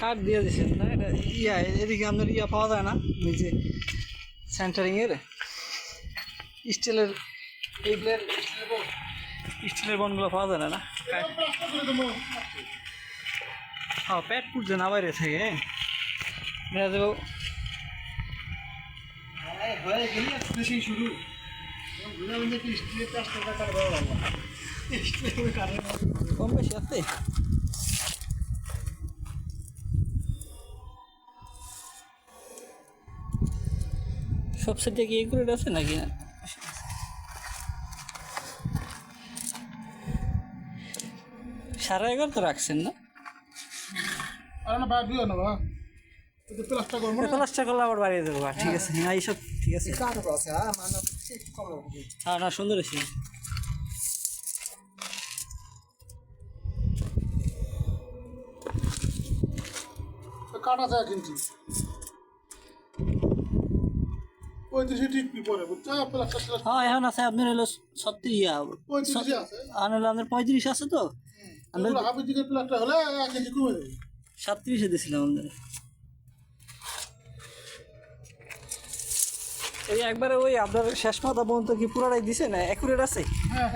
কাঠ দিয়ে দিছেন না? এটা ইয়া, এদিকে আপনার ইয়া পাওয়া যায় না, ওই যে সেন্টারিং এর। স্টিলের এইগুলোর স্টিলের বনগুলো পাওয়া যায় না না? হ্যাঁ পেট পুড়ছে না বাইরে থেকে। দেখা যাবে শুরু কম বেশি আছে? সব সেটে কি এগুলো আছে নাকি? না সারা এগারো তো রাখছেন না? প্লাস্টার করলে আবার বাড়িয়ে দেবো ঠিক আছে। হ্যাঁ এইসব ঠিক আছে। হ্যাঁ না সুন্দর কাটা যায় কিন্তু। ঠিক বুঝছ? প্লাস্টার প্লাস্টার হ্যাঁ এখন আছে আপনার হলো ছত্রিশ ইয়া। পঁয়ত্রিশে আছে? আর হলো আপনার পঁয়ত্রিশ আছে তো? আমরা পুরো হাফের দিকে প্লাস্টার হলে এক কেজি কমে যাবে। সাতত্রিশে দিয়েছিলাম আমাদের এই একবারে ওই আপনার শেষ মাথা পর্যন্ত কি পুরাটাই দিছে না? অ্যাকুরেট আছে? হ্যাঁ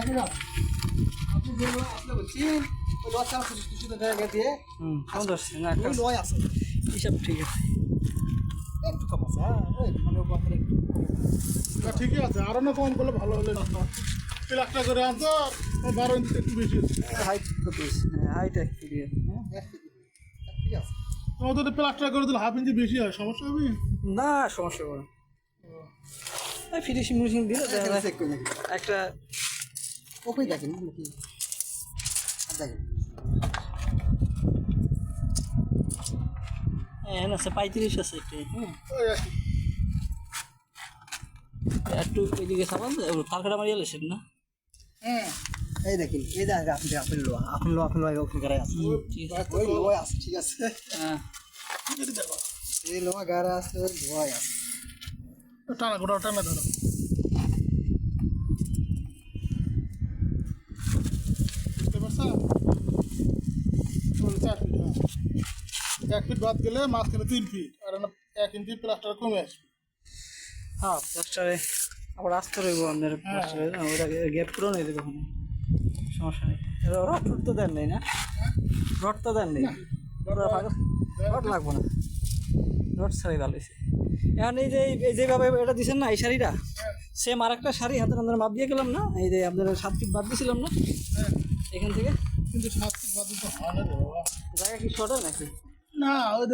আপনি যেগুলো আসলে বলছি ওই লস আছে কিছু জায়গা দিয়ে। হুম সুন্দর আছে। ওই হিসাব ঠিক আছে। কম আছে হ্যাঁ মানে ওপরে একটু। ঠিকই আছে। আরও না কম করলে ভালো হলে প্লাস্টার করে আনতো বারো ইঞ্চি একটু বেশি আছে হাইট কত আছে হ্যাঁ হাইট দিয়ে হ্যাঁ? ঠিক আছে। তোমার তো প্লাস্টার করে দিলে হাফ ইঞ্চি বেশি হয় সমস্যা হবে? না সমস্যা করে ওই ফিনিশিং মিশিং দিলে একটা ওপরে দেখেন নাকি? আর দেখেন। হ্যাঁ আছে পঁয়ত্রিশ আছে একটা। হ্যাঁ। একটু ওইদিকে সাবান কালকাটা মারিয়ে লেছেন না? হ্যাঁ। এই দেখেন এই দেখেন আপনি আপেল লোয়া আপেল লোয়া আপেল লোয়া ওখানে আছে। ঠিক আছে। ওই লোয়া আছে ঠিক আছে। হ্যাঁ। এই লোয়া গাড়ি আছে ওই লোয়া আছে। টানা গোটা টানা ধরো। এক ফিট বাদ গেলে মাঝখানে তিন ফিট আর এক ইঞ্চি প্লাস্টার কমে আসবে। হ্যাঁ প্লাস্টারে আবার আসতে রইব আপনার প্লাস্টারে ওটা গ্যাপ পুরো নেই দেবে ওখানে সমস্যা নেই। রড টুট তো দেন নেই না? রড তো দেন নেই? রড লাগবো না। রড ছাড়াই ভালো হয়েছে। এখন এই যে এই যেভাবে এটা দিচ্ছেন না এই শাড়িটা? সেম আর একটা শাড়ি হাতের আমরা মাপ দিয়ে গেলাম না? এই যে আপনার সাত ফিট বাদ দিয়েছিলাম না? হ্যাঁ। এখান থেকে? কিন্তু সাত ফিট বাদ দিতে হয় না জায়গা কি শর্ট নাকি? না ওই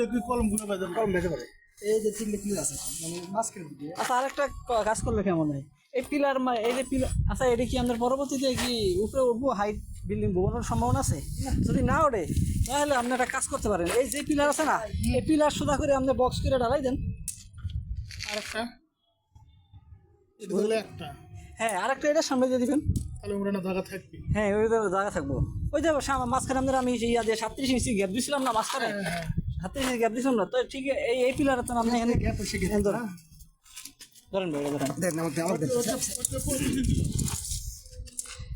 দেখি কলম বাজার কলম বেঁচে পারে এই যে তিনটে প্লেয়ার আছে মানে মাঝখানে দিকে। আচ্ছা আরেকটা কাজ করলে কেমন হয়? এই পিলার এই যে পিলার আচ্ছা এটা কি আমাদের পরবর্তীতে কি উপরে উঠবো? হাইট বিল্ডিং বোনার সম্ভাবনা আছে? যদি না ওঠে তাহলে আপনি একটা কাজ করতে পারেন। এই যে পিলার আছে না এই পিলার সোজা করে আপনি বক্স করে ঢালাই দেন। আরেকটা। একটা। হ্যাঁ আরেকটা এটা সামনে দিয়ে দিবেন। তাহলে ওরা না জায়গা থাকবে। হ্যাঁ ওই জায়গা থাকব। ওই যে সাম- মাঝখানে আমাদের আমি ইয়া দিয়ে সাতত্রিশ ইঞ্চি গ্যাপ দিছিলাম না মাঝখানে? সাতত্রিশ ইঞ্চি গ্যাপ দিছিলাম না? তো ঠিক এই এই পিলার তো আপনি এখানে গ্যাপ এসে গেছে ধরেন ধরেন ভাই ধরেন। দেখ আমাকে আমাকে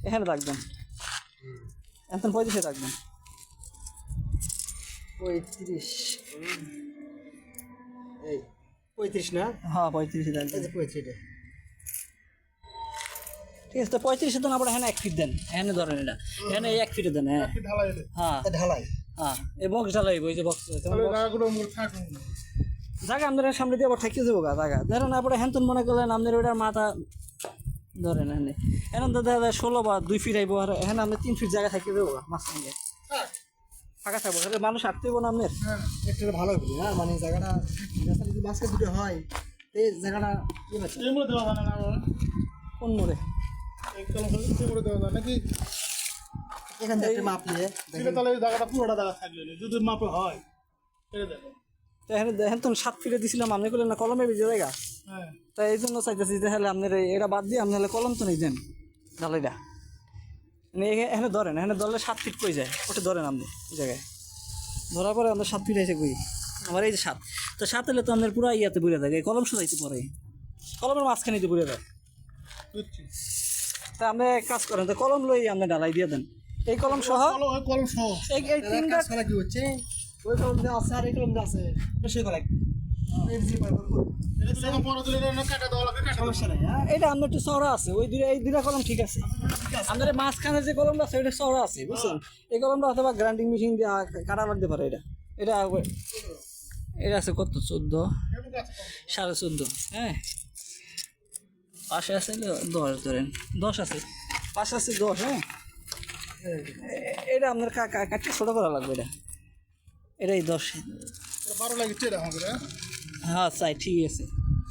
এখানে রাখবেন। এখন পঁয়ত্রিশে রাখবেন। পঁয়ত্রিশ। এই পঁয়ত্রিশ না? হ্যাঁ পঁয়ত্রিশে রাখবেন। পঁয়ত্রিশ ঠিক আছে তো পঁয়ত্রিশে দেন আবার এখানে এক ফিট দেন। এখানে ধরেন এটা। এখানে এই এক ফিটে দেন হ্যাঁ। হ্যাঁ। ঢালাই। হ্যাঁ এই বক্স ঢালাই ওই যে বক্স জায়গা আপনার সামনে দিয়ে আবার ঠেকিয়ে দেবো গা জায়গা। ধরেন আপনার হ্যান মনে করলেন আপনার ওইটার মাথা ধরেন এখানে। এখন তো দেখা যায় ষোলো বা দুই ফিট আইবো আর এখানে আপনি তিন ফিট জায়গা থাকিয়ে দেবো গা মাঝখানে। ফাঁকা থাকব তাহলে মানুষ আটতে হইবো না আপনার। হ্যাঁ একটু ভালো হবে হ্যাঁ মানে জায়গাটা দুটো হয় এই জায়গাটা কোন মোড়ে? এই কলম কলম দেওয়া যায়। নাকি? এখান থেকে মাপ নিয়ে সেটা তাহলে জায়গাটা পুরোটা জায়গা থাকবে। যদি মাপে হয় এটা দেখো তো এখানে এখন তো সাত ফিটে দিছিলাম। আপনি করলেন না কলমে বেজে জায়গা। হ্যাঁ। তাই এই জন্য চাইতেছি যে হলে আপনার এটা বাদ দিয়ে আপনি হলে কলম তো নেই দেন ঢালাইটা মানে এখে- এখানে ধরেন এখানে ধরলে সাত ফিট কই যায়। ওটা ধরেন আপনি এই জায়গায়। ধরার পরে আপনার সাত ফিট আছে কই? আমার এই যে সাত। তো সাত হলে তো আপনার পুরো ইয়াতে বুড়ে থাকে কলম সোজাইতে পরে। কলমের মাঝখানে তো বুড়ে যায়। বুঝছি। তা আপনি এক কাজ করেন তো কলম লই আপনি ঢালাই দিয়ে দেন। এই কলম সহ কলম সহ এই এই তিনটা কাজ করা কি হচ্ছে? ওই কলম দিয়ে আছে আর এই কলম দিয়ে আছে। সই করা এটা হ্যাঁ? এটা আপনার একটু চড়া আছে ওই দুটা এই দুটা কলম ঠিক আছে। আমাদের মাঝখানে যে কলমটা আছে ওইটা চড়া আছে বুঝছেন? এই কলমটা অথবা গ্রাইন্ডিং মেশিন দিয়ে কাটা লাগতে পারে এটা। এটা এটা আছে কত? চোদ্দ? সাড়ে চোদ্দ হ্যাঁ? পাশে আছে দশ ধরেন। দশ আছে? পাশে আছে দশ হ্যাঁ? এটা আপনার কাকা কাটতে ছোটো করা লাগবে এটা। এটাই দশ। এটা বারো লাগছে এটা আমাদের হ্যাঁ? হ্যাঁ চাই ঠিক আছে।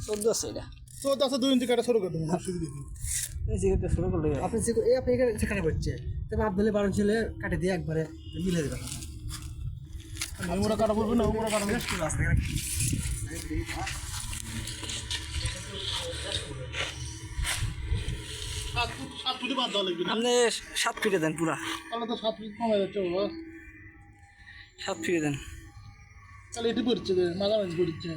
চোদ্দ আছে এটা। তো আছে দুই ইঞ্চি কাটা শুরু করে দেবো সিগারেটটা শুরু করলে আপনি যে এই আপনি এখানে সেখানে করছে। তবে আপনাদের বারো ছেলে কাটে দিয়ে একবারে মিলে দেবে ওরা কাটা পড়বে না ওরা কাটা সাত আপনি সাত ফিটে দেন পুরা। তাহলে তো সাত ফুট কমে যাচ্ছে বাবা। সাত ফিটে দেন। তাহলে এটি পড়ছে মাঝামাঝি পড়ছে।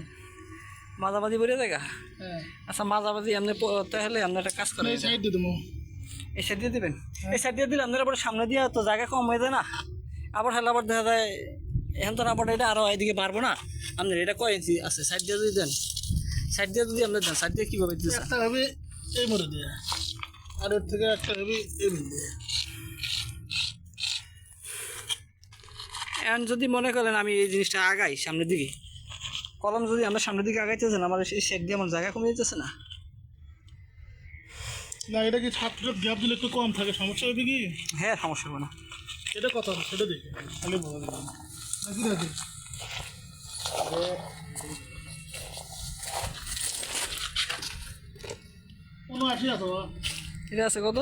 মাঝামাঝি বেড়ে দেখা হ্যাঁ। আচ্ছা মাঝামাঝি আপনি তাহলে আপনার একটা কাজ করেন। এই সাইড দিয়ে দেবো। এই সাইড দিয়ে দেবেন? এই সাইড দিয়ে দিলে আপনার আবার সামনে দিয়ে তো জায়গা কম হয়ে যায় না। আবার হলে আবার দেখা যায় এখন তো আবার এটা আরও এদিকে পারব না। আপনার এটা কয় ইঞ্চি আছে? সাইড দিয়ে যদি দেন। সাইড দিয়ে যদি আপনার দেন সাইড দিয়ে কীভাবে হবে এই মরে দিয়ে। আর ওর থেকে একটা এই এখন যদি মনে করেন আমি এই জিনিসটা আগাই সামনের দিকে কলম যদি আমরা সামনের দিকে আগাইতেছেন আমার সেই সাইড দিয়ে আমার জায়গা কমে যেতেছে না। না এটা কি ছাত্র গ্যাপ দিলে একটু কম থাকে সমস্যা হবে কি? হ্যাঁ সমস্যা হবে না। এটা কথা সেটা দেখে তাহলে বোঝা যাবে নাকি রাজি উনআশি আছে বাবা। এটা আছে কত?